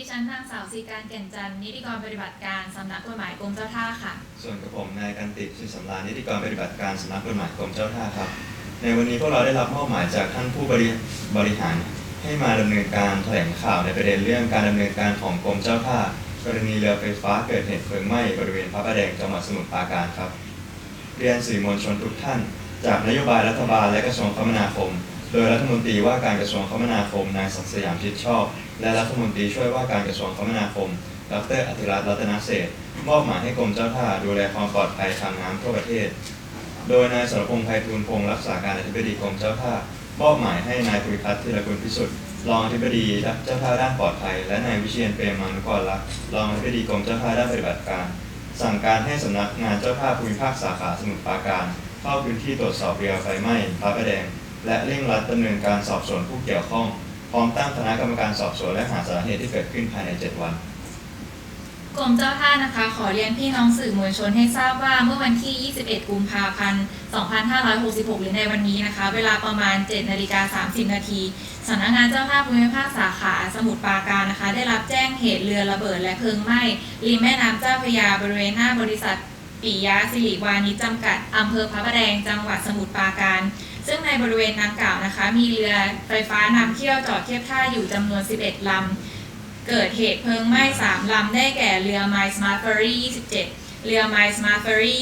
ดิฉันนางสาวสีการแก่นจันทร์นิติกรปฏิบัติการสำนักกฎหมายกรมเจ้าท่าค่ะ ส่วนกับผมนายกันติชื่อสำราญนิติกรปฏิบัติการสำนักกฎหมายกรมเจ้าท่าครับ ในวันนี้พวกเราได้รับมอบหมายจากท่านผู้บริบริหาร ให้มาดำเนินการแถลงข่าวในประเด็นเรื่องการดำเนินการของกรมเจ้าท่ากรณีเรือไฟฟ้าเกิดเหตุเพลิงไหม้บริเวณพระประแดงจังหวัดสมุทรปราการครับ เรียนสื่อมวลชนทุกท่าน จากนโยบายรัฐบาลและกระทรวงคมนาคม โดยรัฐมนตรีว่าการกระทรวงคมนาคมนายศักดิ์สยามชิดชอบ และรัฐมนตรีช่วยว่าการกระทรวงคมนาคม ดรอธิรัตน์รัตนเศษมอบหมายให้กรมเจ้าท่าดูแลความปลอดภัยทางน้ำทั่วประเทศ โดยนายสรพงษ์ไพฑูรย์พงศ์รักษาการอธิบดีกรมเจ้าท่ามอบหมายให้นายภูริพัฒน์ธีรกุลพิสุทธิ์รองอธิบดีเจ้าท่าด้านปลอดภัย และนายวิเชียนเปรมมานุกรลักษ์รองอธิบดีกรมเจ้าท่าด้านปฏิบัติการ สั่งการให้สำนักงานเจ้าท่าภูมิภาคสาขาสมุทรปราการเข้าพื้นที่ตรวจสอบเรือไฟไหม้พระประแดง และเร่งรัดดำเนินการสอบสวนผู้เกี่ยวข้อง พร้อมตั้งคณะกรรมการสอบสวนและหาสาเหตุที่เกิดขึ้นภายใน 7 วัน กรมเจ้าท่านะคะ ขอเรียนพี่น้องสื่อมวลชนให้ทราบว่าเมื่อวันที่ 21 กุมภาพันธ์ 2566 หรือในวันนี้นะคะ เวลาประมาณ 7 นาฬิกา 30 นาทีสำนักงานเจ้าท่าภูมิภาคสาขาสมุทรปราการนะคะ ได้รับแจ้งเหตุเรือระเบิดและเพลิงไหม้ริมแม่น้ำเจ้าพระยาบริเวณหน้าบริษัทปิยะสิริวานิชจำกัดอำเภอพระประแดงจังหวัดสมุทรปราการ ซึ่งในบริเวณดังกล่าวนะคะ มีเรือไฟฟ้านำเที่ยวจอดเทียบท่าอยู่จำนวน 11 ลำ เกิดเหตุเพลิงไหม้ 3 ลำ ได้แก่เรือ My Smart Ferry 27 เรือ My Smart Ferry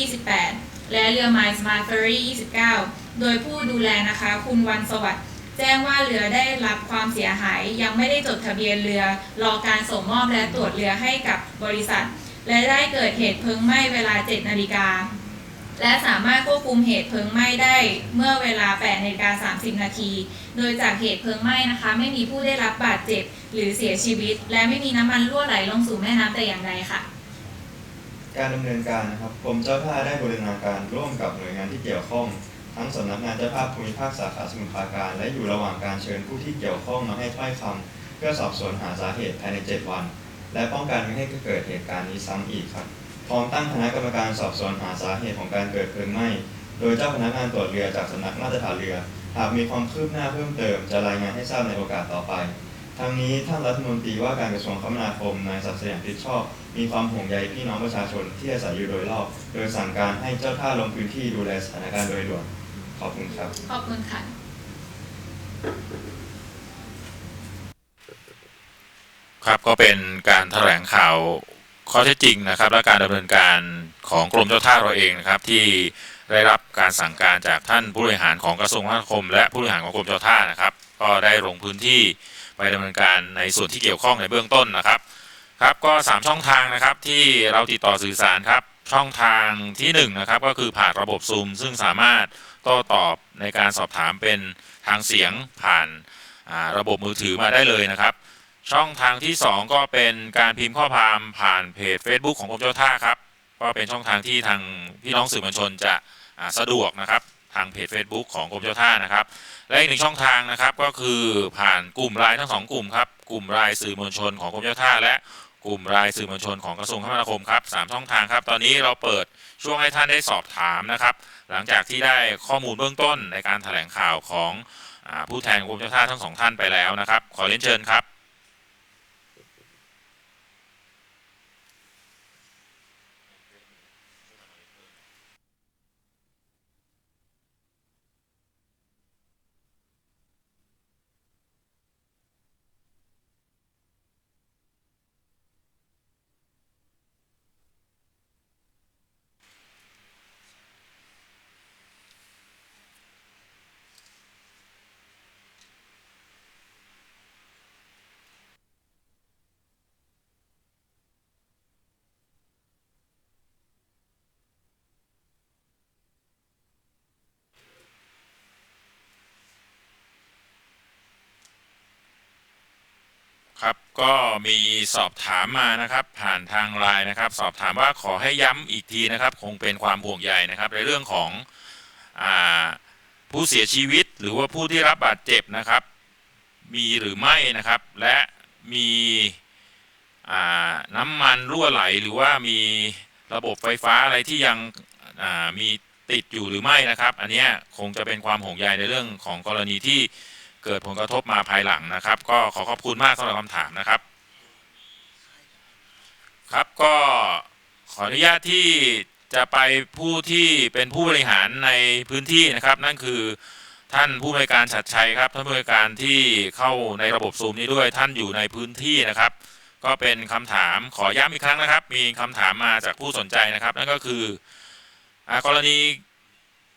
28 และเรือ My Smart Ferry 29 โดยผู้ดูแลนะคะ คุณวันสวัสดิ์แจ้งว่าเรือได้รับความเสียหาย ยังไม่ได้จดทะเบียนเรือ รอการส่งมอบและตรวจเรือให้กับบริษัท และได้เกิดเหตุเพลิงไหม้เวลา 7 นาฬิกา และสามารถควบคุมเหตุเพลิงไหม้ได้เมื่อเวลา8นาฬิกา30 นาที โดยจากเหตุเพลิงไหม้นะคะ ไม่มีผู้ได้รับบาดเจ็บหรือเสียชีวิต และไม่มีน้ำมันรั่วไหลลงสู่แม่น้ำแต่อย่างใดค่ะ การดำเนินการนะครับกรมเจ้าท่าได้บูรณาการร่วมกับหน่วยงานที่เกี่ยวข้อง ทั้งสำนักงานเจ้าท่าภูมิภาคสาขาสมุทรปราการ และอยู่ระหว่างการเชิญผู้ที่เกี่ยวข้องมาให้ถ้อยคำเพื่อสอบสวนหาสาเหตุภายใน 7 วัน และป้องกันไม่ให้เกิดเหตุการณ์นี้ซ้ำอีกครับ พร้อมตั้งคณะกรรมการสอบสวนหาสาเหตุของการเกิดเพลิงไหม้ โดยเจ้าพนักงานตรวจเรือจากสำนักมาตรฐานเรือ หากมีความคืบหน้าเพิ่มเติมจะรายงานให้ทราบในโอกาสต่อไป ทั้งนี้ท่านรัฐมนตรีว่าการกระทรวงคมนาคมนายศักดิ์สยามชิดชอบ มีความห่วงใยพี่น้องประชาชนที่อาศัยอยู่โดยรอบ โดยสั่งการให้เจ้าท่าลงพื้นที่ดูแลสถานการณ์โดยด่วน ขอบคุณครับ ขอบคุณค่ะ ครับก็เป็นการแถลงข่าว ข้อเท็จจริงนะครับ และการดำเนินการของกรมเจ้าท่าเราเองนะครับ ที่ได้รับการสั่งการจากท่านผู้บริหารของกระทรวงคมนาคม และผู้บริหารของกรมเจ้าท่านะครับ ก็ได้ลงพื้นที่ไปดำเนินการในส่วนที่เกี่ยวข้องในเบื้องต้นนะครับครับก็ 3 ช่องทางนะครับที่เราติดต่อสื่อสารครับช่องทางที่1นงนะครับก็คือผ่านระบบซูมซึ่งสามารถโต้ตอบในการสอบถามเป็นทางเสียงผ่านระบบมือถือมาได้เลยนะครับ ช่องทางที่ 2 ก็เป็นการพิมพ์ข้อความผ่านเพจ Facebook ของกรมเจ้าท่าครับก็เป็นช่องทางที่ทางพี่น้องสื่อมวลชนจะสะดวกนะครับทางเพจ Facebook ของกรมเจ้าท่านะครับ และอีกหนึ่งช่องทางนะครับก็คือผ่านกลุ่มไลน์ทั้งสองกลุ่มครับกลุ่มไลน์สื่อมวลชนของกรมเจ้าท่า และกลุ่มไลน์สื่อมวลชนของกระทรวงคมนาคมครับสามช่องทางครับ ตอนนี้เราเปิดช่วงให้ท่านได้สอบถามนะครับ หลังจากที่ได้ข้อมูลเบื้องต้นในการแถลงข่าวของอผู้แทนกรมเจ้าท่าทั้งสองท่านไปแล้วนะครับ ขอเรียนเชิญครับ ก็มีสอบถามมานะครับ ผ่านทางไลน์นะครับ สอบถามว่าขอให้ย้ำอีกทีนะครับ คงเป็นความห่วงใยนะครับ ในเรื่องของอผู้เสียชีวิต หรือว่าผู้ที่รับบาดเจ็บนะครับ มีหรือไม่นะครับ และมีน้ำมันรั่วไหลหรือว่ามีระบบไฟฟ้าอะไรที่ยังมีติดอยู่หรือไม่นะครับ อันนี้คงจะเป็นความห่วงใยในเรื่องของกรณีที่ เกิดผลกระทบมาภายหลังนะครับ ก็ขอขอบคุณมากสำหรับคำถามนะครับ ครับก็ขออนุญาตที่จะไปผู้ที่เป็นผู้บริหารในพื้นที่นะครับ นั่นคือท่านผู้บริการชัดชัยครับท่านผู้บริการที่เข้าในระบบซูมนี้ด้วยท่านอยู่ในพื้นที่นะครับ ก็เป็นคำถามขอย้ำอีกครั้งนะครับ มีคำถามมาจากผู้สนใจนะครับ นั่นก็คืออกรณี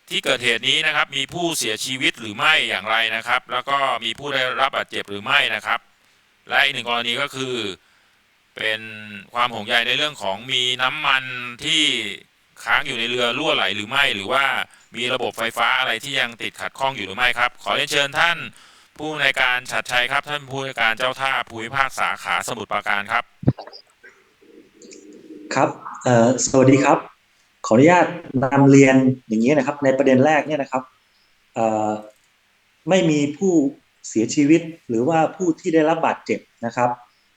ที่เกิดเหตุนี้นะครับมีผู้เสียชีวิตหรือไม่อย่างไรนะครับ แล้วก็มีผู้ได้รับบาดเจ็บหรือไม่นะครับ และอีกหนึ่งกรณีก็คือเป็นความห่วงใยในเรื่องของมีน้ำมันที่ค้างอยู่ในเรือรั่วไหลหรือไม่ หรือว่ามีระบบไฟฟ้าอะไรที่ยังติดขัดข้องอยู่หรือไม่ครับ ขอเรียนเชิญท่านผู้ในวยการชัดชัยครับ ท่านผู้ในวยการเจ้าท่าภูมิภาคสาขาสมุทรปราการครับ ครับเออสวัสดีครับ ขออนุญาตนำเรียนอย่างนี้นะครับ ในประเด็นแรกเนี่ยนะครับเอ่อไม่มีผู้เสียชีวิตหรือว่าผู้ที่ได้รับบาดเจ็บนะครับ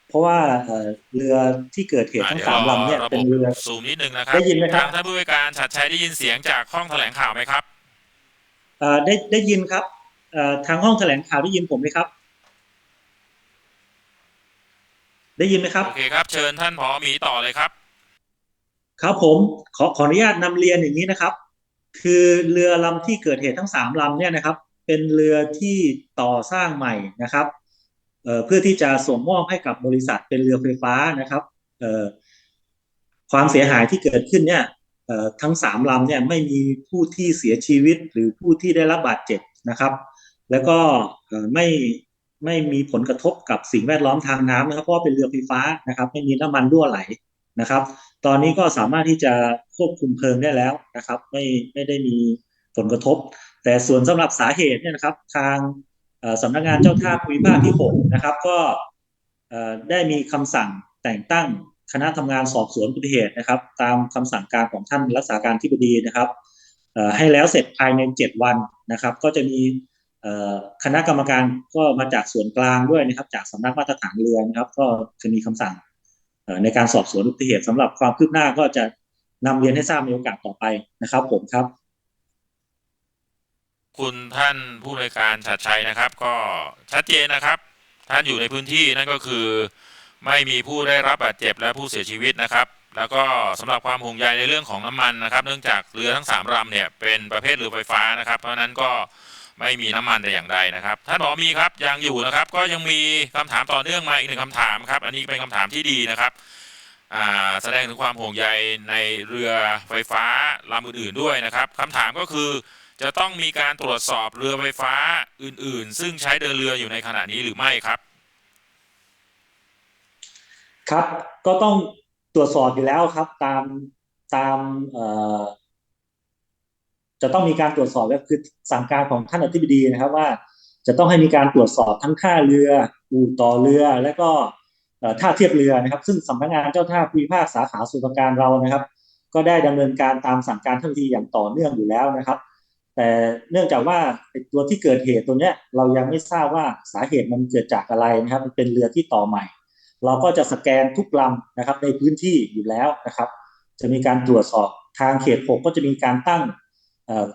เพราะว่าเอ่อเรือที่เกิดเหตุทั้งสามลำเนี่ยระเป็นบบเรือซูมนิดนึงนะครับได้ยินไหมครับทางท่านผู้ในวยการชัดชัยได้ยินเสียงจากห้องแถลงข่าวไหมครับเอ่อได้ได้ยินครับเอ่อทางห้องแถลงข่าวได้ยินผมไหมครับ ได้ยินไหมครับโอเคครับ เชิญท่านผอหมีต่อเลยครับ ครับผมขอขออนุญาตนำเรียนอย่างนี้นะครับ คือเรือลำที่เกิดเหตุทั้งสามลำเนี่ยนะครับ เป็นเรือที่ต่อสร้างใหม่นะครับเเพื่อที่จะส่งมอบให้กับบริษัทเป็นเรือไฟฟ้านะครับความเสียหายที่เกิดขึ้นเนี่ยทั้งสามลำเนี่ยไม่มีผู้ที่เสียชีวิตหรือผู้ที่ได้รับบาดเจ็บนะครับ แล้วก็ไม่ไม่มีผลกระทบกับสิ่งแวดล้อมทางน้ำนะครับ เพราะเป็นเรือไฟฟ้านะครับ ไม่มีน้ำมันรั่วไหล นะครับ ตอนนี้ก็สามารถที่จะควบคุมเพลิงได้แล้วนะครับ ไม่ไม่ได้มีผลกระทบ แต่ส่วนสำหรับสาเหตุเนี่ยนะครับ ทางเอ่อสำนักงานเจ้าท่าภูมิภาคที่6นะครับ ก็ได้มีคำสั่งแต่งตั้งคณะทำงานสอบสวนอุบัติเหตุนะครับ ตามคำสั่งการของท่านรักษาการที่บดีนะครับให้แล้วเสร็จภายใน 7 วันนะครับ ก็จะมีคณะกรรมการก็มาจากส่วนกลางด้วยนะครับ จากสำนักมาตรฐานเรือนะครับ ก็จะมีคำสั่ง ในการสอบสวนอุบัติเหตุสำหรับความคืบหน้าก็จะนำเรียนให้ทราบในโอกาสต่อไปนะครับ ผมครับ คุณท่านผู้ในการชัดชัยนะครับ ก็ชัดเจนนะครับ ท่านอยู่ในพื้นที่นั่นก็คือไม่มีผู้ได้รับบาดเจ็บและผู้เสียชีวิตนะครับ แล้วก็สำหรับความห่วงใยในเรื่องของน้ำมันนะครับ เนื่องจากเรือทั้งสามลำเนี่ยเป็นประเภทเรือไฟฟ้านะครับ เพราะนั้นก็ ไม่มีน้ำมันแต่อย่างใดนะครับท่านบอกมีครับยังอยู่นะครับ ก็ยังมีคำถามต่อเนื่องมาอีกหนึ่งคำถามครับ อันนี้เป็นคำถามที่ดีนะครับแสดงถึงความห่วงใยในเรือไฟฟ้าลำอื่นๆด้วยนะครับคำถามก็คือจะต้องมีการตรวจสอบเรือไฟฟ้าอื่น ๆ ซึ่งใช้เดินเรืออยู่ในขณะนี้หรือไม่ครับ ครับก็ต้องตรวจสอบอยู่แล้วครับตามตาม จะต้องมีการตรวจสอบก็คือสั่งการของท่านอธิบดีนะครับว่า จะต้องให้มีการตรวจสอบทั้งท่าเรืออู่ต่อเรือ และก็ท่าเทียบเรือนะครับ ซึ่งสำนักงานเจ้าท่าภูมิภาคสาขาสุพรรณการเรานะครับ ก็ได้ดำเนินการตามสั่งการทันทีอย่างต่อเนื่องอยู่แล้วนะครับ แต่เนื่องจากว่าตัวที่เกิดเหตุตัวเนี้ยเรายังไม่ทราบว่าสาเหตุมันเกิดจากอะไรนะครับ มันเป็นเรือที่ต่อใหม่ เราก็จะสแกนทุกลำนะครับในพื้นที่อยู่แล้วนะครับ จะมีการตรวจสอบทางเขต 6 ก็จะมีการตั้ง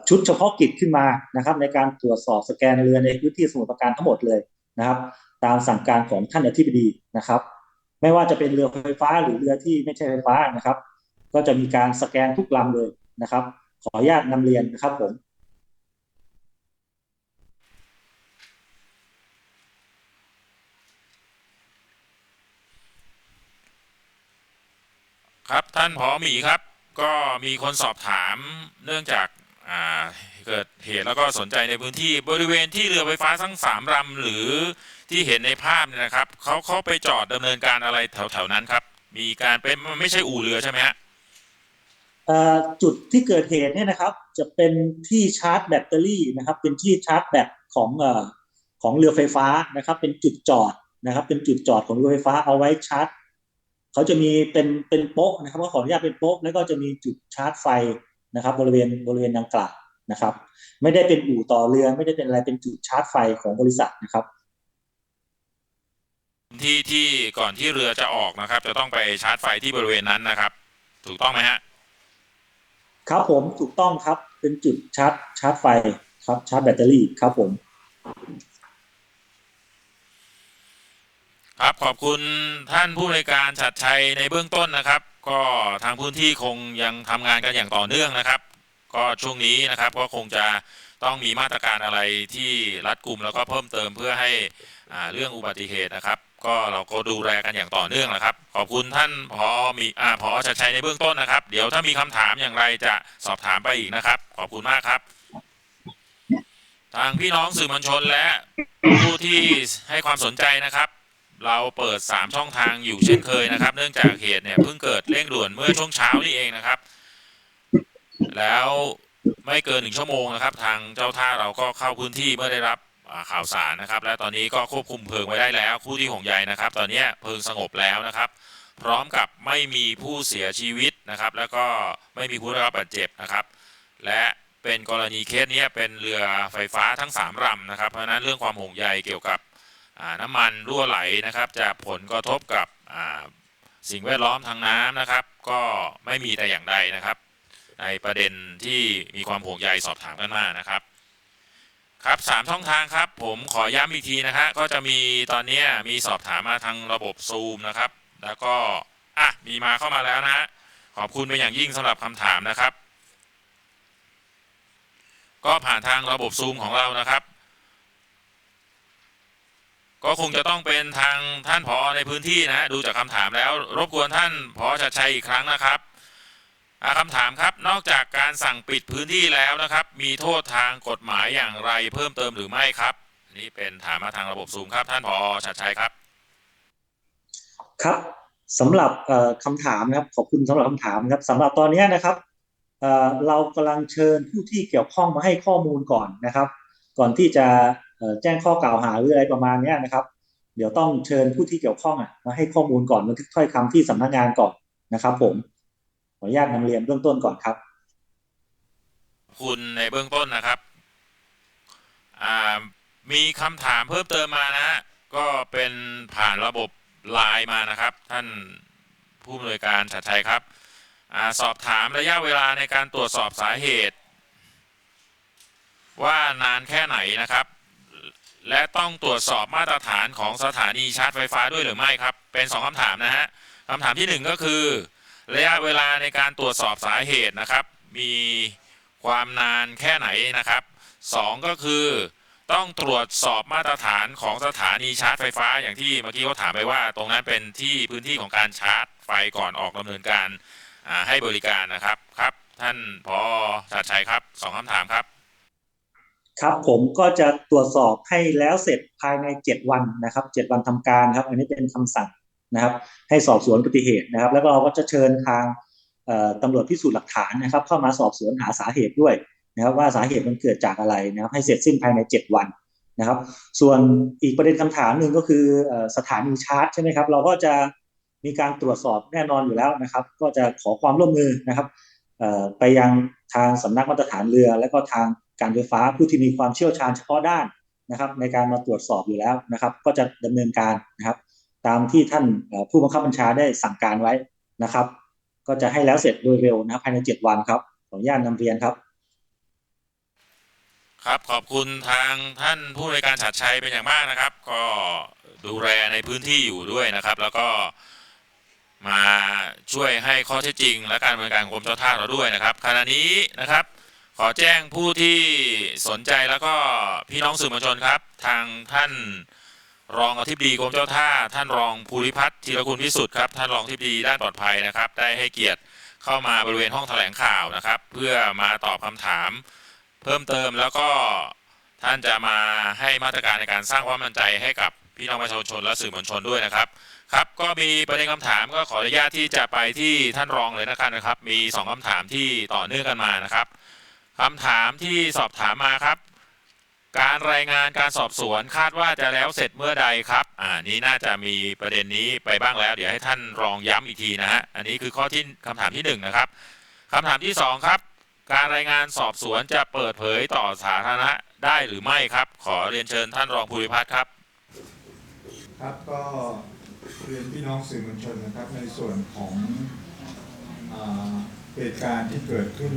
ชุดเฉพาะกิจขึ้นมานะครับ ในการตรวจสอบสแกนเรือในพื้นที่สมุทรปราการทั้งหมดเลยนะครับ ตามสั่งการของท่านอธิบดีนะครับ ไม่ว่าจะเป็นเรือไฟฟ้าหรือเรือที่ไม่ใช่ไฟฟ้านะครับ ก็จะมีการสแกนทุกลำเลยนะครับ ขออนุญาตนำเรียนนะครับผมครับท่านผอหมีครับ ก็มีคนสอบถามเนื่องจาก เกิดเหตุแล้วก็สนใจในพื้นที่บริเวณที่เรือไฟฟ้าทั้งสามลำหรือที่เห็นในภาพเนี่ยนะครับเขาเขาไปจอดดำเนินการอะไรแถวๆนั้นครับ มีการเป็นมันไม่ใช่อู่เรือใช่ไหมฮะจุดที่เกิดเหตุเนี่ยนะครับ จะเป็นที่ชาร์จแบตเตอรี่นะครับ เป็นที่ชาร์จแบตของอของเรือไฟฟ้านะครับ เป็นจุดจอดนะครับ เป็นจุดจอดของเรือไฟฟ้าเอาไว้ชาร์จเขาจะมีเป็นเป็นโป๊ะนะครับก็ขออนุญาตเป็นโป๊ะแล้วก็จะมีจุดชาร์จไฟ นะครับ บริเวณบริเวณดังกล่าวนะครับ ไม่ได้เป็นอู่ต่อเรือไม่ได้เป็นอะไรเป็นจุดชาร์จไฟของบริษัทนะครับ ที่ที่ก่อนที่เรือจะออกนะครับ จะต้องไปชาร์จไฟที่บริเวณนั้นนะครับ ถูกต้องไหมฮะครับผมถูกต้องครับเป็นจุดชาร์จชาร์จไฟครับชาร์จแบตเตอรี่ครับผม ครับขอบคุณท่านผู้ในวยการชัดชัยในเบื้องต้นนะครับ ก็ทางพื้นที่คงยังทำงานกันอย่างต่อเนื่องนะครับ ก็ช่วงนี้นะครับก็คงจะต้องมีมาตรการอะไรที่รัดกลุ่มแล้วก็เพิ่มเติมเพื่อให้อ่าเรื่องอุบัติเหตุนะครับ ก็เราก็ดูแลกันอย่างต่อเนื่องนะครับ ขอบคุณท่านพอมีอ่าพอชัดชัยในเบื้องต้นนะครับ เดี๋ยวถ้ามีคำถามอย่างไรจะสอบถามไปอีกนะครับ ขอบคุณมากครับ ทางพี่น้องสื่อมวลชนและผู้ที่ให้ความสนใจนะครับ เราเปิด 3 ช่องทางอยู่เช่นเคยนะครับ เนื่องจากเหตุเนี่ยเพิ่งเกิดเร่งด่วนเมื่อช่วงเช้านี่เองนะครับ แล้วไม่เกินหนึ่งชั่วโมงนะครับ ทางเจ้าท่าเราก็เข้าพื้นที่เมื่อได้รับข่าวสารนะครับ และตอนนี้ก็ควบคุมเพลิงไว้ได้แล้วคู่ที่ห่วงใยนะครับ ตอนนี้เพลิงสงบแล้วนะครับ พร้อมกับไม่มีผู้เสียชีวิตนะครับ แล้วก็ไม่มีผู้ได้รับบาดเจ็บนะครับ และเป็นกรณีเคสนี้เป็นเรือไฟฟ้าทั้งสามลำนะครับเพราะนั้นเรื่องความห่วงใยเกี่ยวกับ น้ำมันรั่วไหลนะครับจะผลกระทบกับสิ่งแวดล้อมทางน้ำนะครับ ก็ไม่มีแต่อย่างใดนะครับ ในประเด็นที่มีความห่วงใยสอบถามกันมานะครับครับสามช่องทางครับ ผมขอย้ำอีกทีนะฮะก็จะมีตอนนี้มีสอบถามมาทางระบบซูมนะครับ แล้วก็อะมีมาเข้ามาแล้วนะฮะขอบคุณเป็นอย่างยิ่งสำหรับคำถามนะครับ ก็ผ่านทางระบบซูมของเรานะครับ ก็คงจะต้องเป็นทางท่านผอในพื้นที่นะดูจากคำถามแล้ว รบกวนท่านผอชัดชัยอีกครั้งนะครับอ่าคำถามครับนอกจากการสั่งปิดพื้นที่แล้วนะครับ มีโทษทางกฎหมายอย่างไรเพิ่มเติมหรือไม่ครับ นี่เป็นถามมาทางระบบซูมครับ ท่านผอชัดชัยครับ ครับสำหรับคำถามนะครับขอบคุณสำหรับคำถามนะครับสำหรับตอนนี้นะครับเรากำลังเชิญผู้ที่เกี่ยวข้องมาให้ข้อมูลก่อนนะครับ ก่อนที่จะ แจ้งข้อกล่าวหาหรืออะไรประมาณนี้นะครับ เดี๋ยวต้องเชิญผู้ที่เกี่ยวข้องมาให้ข้อมูลก่อนบันทึกถ้อยคำที่สำนักงานก่อนนะครับ ผมขออนุญาตนำเรียนเบื้องต้นก่อนครับ คุณในเบื้องต้นนะครับมีคำถามเพิ่มเติมมานะก็เป็นผ่านระบบไลน์มานะครับ ท่านผู้อำนวยการชัดชัยครับอสอบถามระยะเวลาในการตรวจสอบสาเหตุ ว่านานแค่ไหนนะครับ และต้องตรวจสอบมาตรฐานของสถานีชาร์จไฟฟ้าด้วยหรือไม่ครับ เป็นสองคำถามนะฮะคำถามที่หนึ่งก็คือ ระยะเวลาในการตรวจสอบสาเหตุนะครับ มีความนานแค่ไหนนะครับสองก็คือ ต้องตรวจสอบมาตรฐานของสถานีชาร์จไฟฟ้า อย่างที่เมื่อกี้เขาถามไปว่า ตรงนั้นเป็นที่พื้นที่ของการชาร์จไฟก่อนออกดำเนินการให้บริการนะครับครับ ท่านพอชัดชัยครับสองคำถามครับ ครับผมก็จะตรวจสอบให้แล้วเสร็จภายใน 7 วันนะครับ 7 วันทำการครับ อันนี้เป็นคำสั่งนะครับ ให้สอบสวนอุบัติเหตุนะครับ แล้วก็เราก็จะเชิญทางเอ่อตำรวจพิสูจน์หลักฐานนะครับ เข้ามาสอบสวนหาสาเหตุด้วยนะครับ ว่าสาเหตุมันเกิดจากอะไรนะครับ ให้เสร็จสิ้นภายใน 7 วันนะครับ ส่วนอีกประเด็นคำถามหนึ่งก็คือสถานีชาร์จใช่ไหมครับ เราก็จะมีการตรวจสอบแน่นอนอยู่แล้วนะครับ ก็จะขอความร่วมมือนะครับไปยังทางสำนักมาตรฐานเรือ และก็ทาง การไฟฟ้าผู้ที่มีความเชี่ยวชาญเฉพาะด้านนะครับ ในการมาตรวจสอบอยู่แล้วนะครับ ก็จะดำเนินการนะครับ ตามที่ท่านผู้บังคับบัญชาได้สั่งการไว้นะครับ ก็จะให้แล้วเสร็จโดยเร็วนะครับภายในเจ็ดวันครับขออนุญาตนำเรียนครับ ครับขอบคุณทางท่านผู้ในวยการชัดชัยเป็นอย่างมากนะครับ ก็ดูแลในพื้นที่อยู่ด้วยนะครับ แล้วก็มาช่วยให้ข้อเท็จจริง และการดำเนิการของกรมเจ้าท่าเราด้วยนะครับขณะนี้นะครับ ขอแจ้งผู้ที่สนใจแล้วก็พี่น้องสื่อมวลชนครับ ทางท่านรองอธิบดีกรมเจ้าท่า ท่านรองภูริพัฒน์ธีรคุณพิสุทธิ์ครับท่านรองอธิบดีด้านปลอดภัยนะครับ ได้ให้เกียรติเข้ามาบริเวณห้องแถลงข่าวนะครับ เพื่อมาตอบคำถาม เพิ่มเติมแล้วก็ท่านจะมาให้มาตรการในการสร้างความมั่นใจให้กับพี่น้องประชาชนและสื่อมวลชนด้วยนะครับครับก็มีประเด็นคำถามก็ขออนุญาตที่จะไปที่ท่านรองเลยนะครับนะครับ มีสองคำถามที่ต่อเนื่องกันมานะครับ คำถามที่สอบถามมาครับ การรายงานการสอบสวนคาดว่าจะแล้วเสร็จเมื่อใดครับ อ่านี้น่าจะมีประเด็นนี้ไปบ้างแล้ว เดี๋ยวให้ท่านรองย้ำอีกทีนะฮะอันนี้คือข้อที่คำถามที่หนึ่งนะครับคำถามที่สองครับ การรายงานสอบสวนจะเปิดเผยต่อสาธารณะได้หรือไม่ครับ ขอเรียนเชิญท่านรองภูริพัฒน์ครับครับก็เรียนพี่น้องสื่อมวลชนนะครับในส่วนของอาเหตุการณ์ที่เกิดขึ้น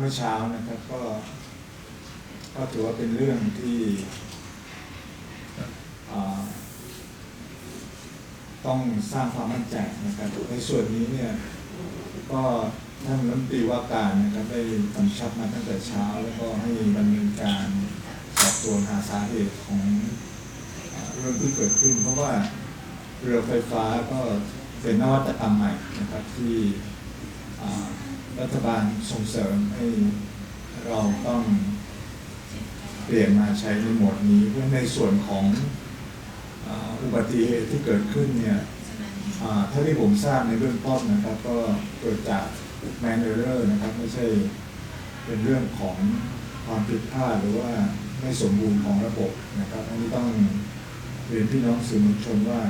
มื่อเช้านะครับ ก็ก็ถือว่าเป็นเรื่องที่ต้องสร้างความมั่นใจนะครับในส่วนนี้เนี่ยก็ท่านรัฐมนตรีว่าการนะครับได้กำชับมาตั้งแต่เช้า แล้วก็ให้ดำเนินการสอบสวนหาสาเหตุของอเรื่องที่เกิดขึ้น เพราะว่าเรือไฟฟ้าก็เป็นนวัตกรรมใหม่นะครับที่ รัฐบาลส่งเสริมให้เราต้องเปลี่ยนมาใช้ในโหมดนี้เพื่อในส่วนของอุบัติเหตุที่เกิดขึ้นเนี่ยอ่าเท่าที่ผมทราบในเบื้องต้นนะครับ ก็เกิดจาก man error นะครับไม่ใช่เป็นเรื่องของความผิดพลาดหรือว่าไม่สมบูรณ์ของระบบนะครับอันนี้ต้องเรียนพี่น้องสื่อมวลชนว่า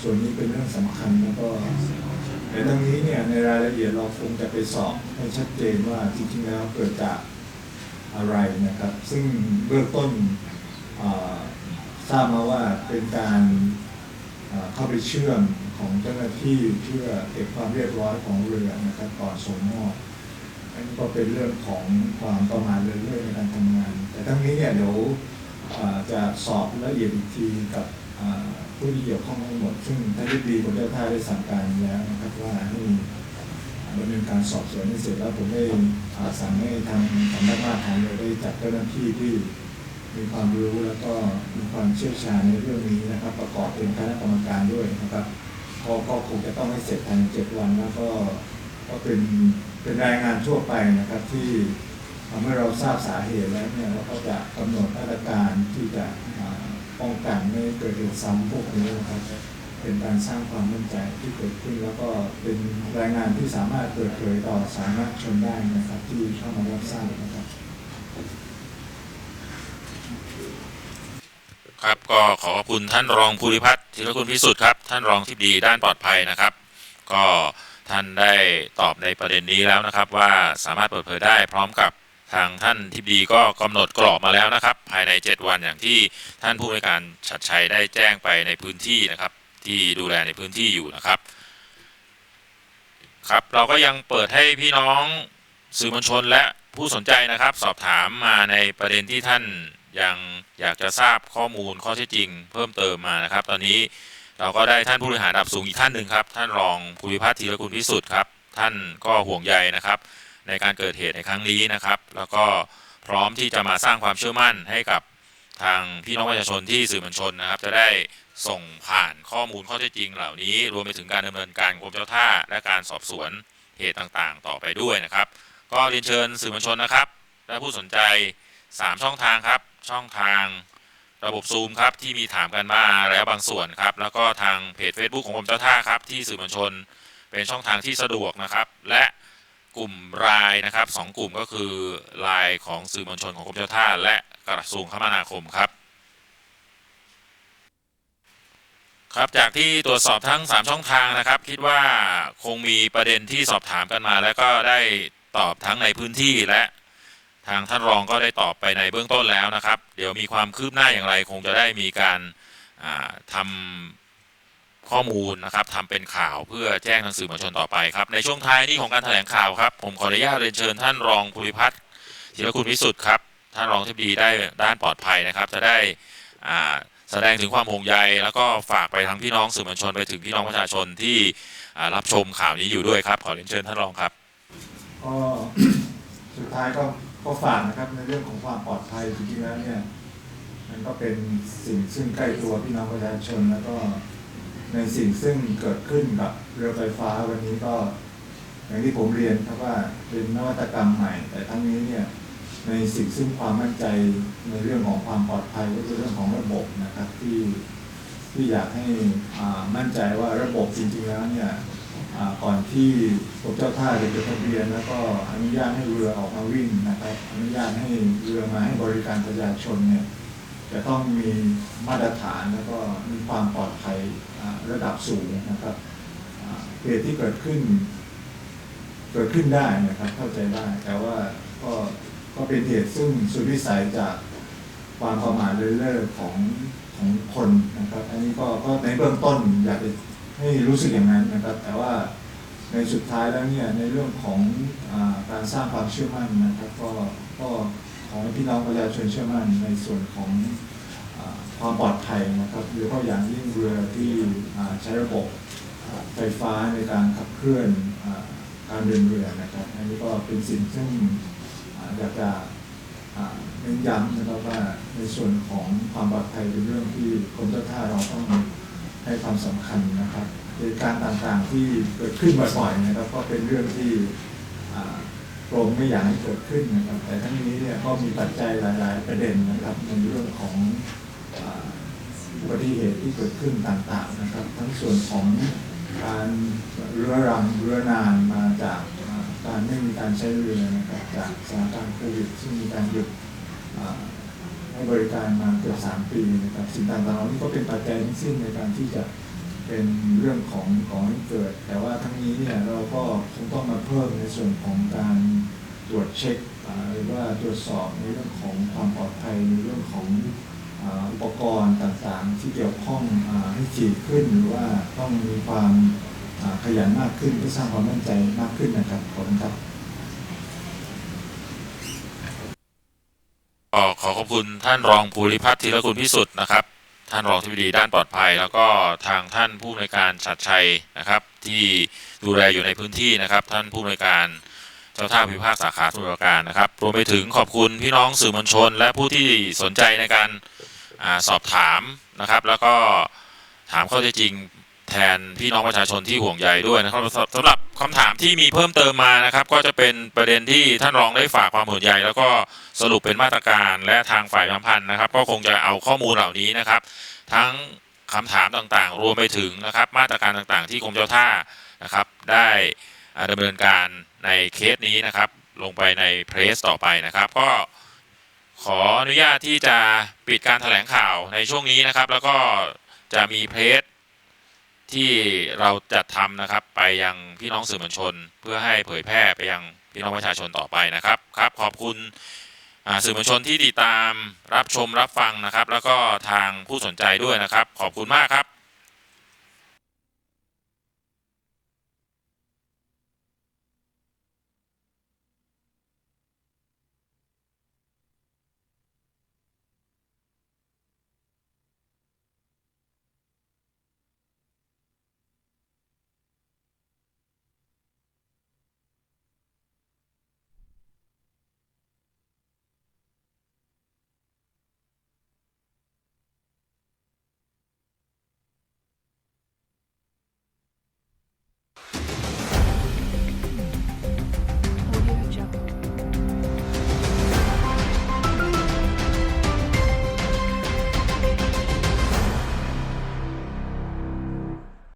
ส่วนนี้เป็นเรื่องสำคัญแล้วก็ ในตรงนี้เนี่ยในรายละเอียดเราคงจะไปสอบให้ชัดเจนว่าจริงๆแล้วเกิดจากอะไรนะครับ ซึ่งเบื้องต้นทราบมาว่าเป็นการเข้าไปเชื่อมของเจ้าหน้าที่เพื่อเก็บความเรียบร้อยของเรือนะครับก่อนส่งมอบอันนี้ก็เป็นเรื่องของความประมาทเรื่อยๆในการทำงาน แต่ทั้งนี้เนี่ยเดี๋ยวจะสอบละเอียดอีกทีกับ ผู้ที่เกี่ยวข้องทั้งหมด ซึ่งท่านที่ดีกรมเจ้าท่าได้สั่งการแล้วนะครับว่าให้ดำเนินการสอบสวนให้เสร็จแล้วผมได้สั่งให้ทางสำนักงานทางเรือได้จัดเจ้าหน้าที่ที่มีความรู้แล้วก็มีความเชี่ยวชาญในเรื่องนี้นะครับ ประกอบเป็นคณะกรรมการด้วยนะครับก็ก็คงจะต้องให้เสร็จภายในเจ็ดวันแล้วก็ก็เป็นเป็นรายงานทั่วไปนะครับที่เมื่อเราทราบสาเหตุแล้วเนี่ยเราก็จะกำหนดมาตรการที่จะ ป้องกันไม่เกิดเหตุซ้ำพวกนี้นะครับ เป็นการสร้างความมั่นใจที่เกิดขึ้น แล้วก็เป็นรายงานที่สามารถเปิดเผยต่อสาธารณชนได้นะครับ ที่เข้ามารับทราบนะครับครับก็ขอขอบคุณท่านรองภูริพัฒน์ธีรคุณพิสุทธิ์ครับ ท่านรองที่ดีด้านปลอดภัยนะครับ ก็ท่านได้ตอบในประเด็นนี้แล้วนะครับ ว่าสามารถเปิดเผยได้พร้อมกับ ทางท่านที่ดีก็กำหนดกรอบมาแล้วนะครับ ภายใน 7 วันอย่างที่ท่านผู้ในการชัดชัยได้แจ้งไปในพื้นที่นะครับ ที่ดูแลในพื้นที่อยู่นะครับ ครับเราก็ยังเปิดให้พี่น้องสื่อมวลชนและผู้สนใจนะครับ สอบถามมาในประเด็นที่ท่านยังอยากจะทราบข้อมูลข้อเท็จจริง เพิ่มเติมมานะครับ ตอนนี้เราก็ได้ท่านผู้บริหารระดับสูงอีกท่านหนึ่งครับ ท่านรองภูริพัฒน์ธีรกุลพิสุทธิ์ครับ ท่านก็ห่วงใยนะครับ ในการเกิดเหตุในครั้งนี้นะครับ แล้วก็พร้อมที่จะมาสร้างความเชื่อมั่นให้กับทางพี่น้องประชาชนที่สื่อมวลชนนะครับ จะได้ส่งผ่านข้อมูลข้อเท็จจริงเหล่านี้ รวมไปถึงการดำเนินการกรมเจ้าท่า และการสอบสวนเหตุต่างๆ ต่อไปด้วยนะครับ ก็เรียนเชิญสื่อมวลชนนะครับ และผู้สนใจ 3 ช่องทางครับ ช่องทางระบบซูมครับที่มีถามกันมาแล้วบางส่วนครับ แล้วก็ทางเพจ Facebook ของกรมเจ้าท่าครับที่สื่อมวลชน เป็นช่องทางที่สะดวกนะครับ และ กลุ่มรายนะครับสองกลุ่มก็คือรายของสื่อมวลชนของกรมเจ้าท่าและกระทรวงคมนาคมครับครับจากที่ตรวจสอบทั้ง 3 ช่องทางนะครับ คิดว่าคงมีประเด็นที่สอบถามกันมา แล้วก็ได้ตอบทั้งในพื้นที่และทางท่านรองก็ได้ตอบไปในเบื้องต้นแล้วนะครับ เดี๋ยวมีความคืบหน้าอย่างไร คงจะได้มีการาทำ ข้อมูลนะครับทำเป็นข่าวเพื่อแจ้งทางสื่อมวลชนต่อไปครับ ในช่วงท้ายนี้ของการแถลงข่าวครับ ผมขออนุญาตเรียนเชิญท่านรองภูริพัฒน์ธีรคุณพิสุทธิ์ครับ ท่านรองที่ดีได้ด้านปลอดภัยนะครับ จะได้แสดงถึงความห่วงใย แล้วก็ฝากไปทางพี่น้องสื่อมวลชนไปถึงพี่น้องประชาชนที่รับชมข่าวนี้อยู่ด้วยครับขอเรียนเชิญท่านรองครับก็สุดท้ายก็ก็ฝากนะครับในเรื่องของความปลอดภัยจริงๆแล้วเนี่ยมันก็เป็นสิ่งซึ่งใกล้ตัวพี่น้องประชาชนแล้วก็ ในสิ่งซึ่งเกิดขึ้นกับเรือไฟฟ้าวันนี้ก็ อย่างที่ผมเรียนครับว่าเป็นนวัตกรรมใหม่ แต่ทั้งนี้เนี่ยในสิ่งซึ่งความมั่นใจในเรื่องของความปลอดภัยก็คือเรื่องของระบบนะครับที่ที่อยากให้มั่นใจว่าระบบจริงๆแล้วเนี่ยก่อนที่กรมเจ้าท่าจะจดทะเบียนแล้วก็อนุญาตให้เรือออกมาวิ่งนะครับอนุญาตให้เรือมาให้บริการประชาชนเนี่ย จะต้องมีมาตรฐานแล้วก็มีความปลอดภัยระดับสูงนะครับเหตุที่เกิดขึ้น เกิดขึ้นได้นะครับเข้าใจได้ แต่ว่าก็ก็เป็นเหตุซึ่งสุดวิสัยจากความประมาทเลินเล่อของของคนนะครับ อันนี้ก็ก็ในเบื้องต้นอยากจะให้รู้สึกอย่างนั้นนะครับ แต่ว่าในสุดท้ายแล้วเนี่ยในเรื่องของอการสร้างความเชื่อมั่นนะครับ ก็ก็ ขอให้พี่น้องประชาชนเชื่อมั่นในส่วนของอความปลอดภัยนะครับโดยเฉพาะอย่างยิ่งเรือที่ใช้ระบบไฟฟ้าในการขับเคลื่อนอการเดินเรือนะครับอันนี้ก็เป็นสิ่งซึ่งอยากจะเน้นย้ำนะครับว่าในส่วนของความปลอดภัยเป็นเรื่องที่กรมเจ้าท่าเราต้องให้ความสำคัญนะครับเหตุการณ์ต่างๆที่เกิดขึ้นบ่อยๆนะครับก็เป็นเรื่องที่ กรมไม่อยากให้เกิดขึ้นนะครับ แต่ทั้งนี้เนี่ยก็มีปัจจัยหลาย ๆ ประเด็นนะครับ ในเรื่องของอุบัติเหตุที่เกิดขึ้นต่าง ๆ นะครับ ทั้งส่วนของการเรือรังเรือนานมาจากการไม่มีการใช้เรือนะครับจากสถานการณ์โควิดซึ่งมีการหยุดให้บริการมาเกือบสามปีนะครับสิ่งต่างๆเหล่านี้ก็เป็นปัจจัยทั้งสิ้นในการที่จะ เป็นเรื่องของของให้เกิด แต่ว่าทั้งนี้เนี่ยเราก็คงต้องมาเพิ่มในส่วนของการตรวจเช็คหรือว่าตรวจสอบในเรื่องของความปลอดภัยในเรื่องของอุปกรณ์ต่างๆ ที่เกี่ยวข้องอให้ฉีดขึ้น หรือว่าต้องมีความขยันมากขึ้นเพื่อสร้างความมั่นใจมากขึ้นนะครับขอบคุณครับขอขอบคุณท่านรองภูริพัฒน์ธีรคุณพิสุทธิ์นะครับ ท่านรองที่ดีด้านปลอดภัย แล้วก็ทางท่านผู้อำนวยการชัดชัยนะครับ ที่ดูแลอยู่ในพื้นที่นะครับ ท่านผู้อำนวยการเจ้าท่าพิพากษาขาธุรการนะครับรวมไปถึงขอบคุณพี่น้องสื่อมวลชน และผู้ที่สนใจในการอสอบถามนะครับ แล้วก็ถามข้อเท็จจริง ทนพี่น้องประชาชนที่ห่วงใยด้วยนะครับสำหรับคำถามที่มีเพิ่มเติมมานะครับ ก็จะเป็นประเด็นที่ท่านรองได้ฝากความห่วงใยแล้วก็สรุปเป็นมาตรการและทางฝ่ายสัมพันธ์นะครับ ก็คงจะเอาข้อมูลเหล่านี้นะครับ ทั้งคำถามต่างๆ รวมไปถึงนะครับมาตรการต่างๆ ที่กรมเจ้าท่านะครับ ได้อ่าดำเนินการในเคสนี้นะครับ ลงไปในเพรสต่อไปนะครับ ก็ขออนุญาตที่จะปิดการแถลงข่าวในช่วงนี้นะครับ แล้วก็จะมีเพรส ที่เราจัดทำนะครับ ไปยังพี่น้องสื่อมวลชน เพื่อให้เผยแพร่ไปยังพี่น้องประชาชนต่อไปนะครับครับ ขอบคุณสื่อมวลชนที่ติดตามรับชมรับฟังนะครับ แล้วก็ทางผู้สนใจด้วยนะครับ ขอบคุณมากครับ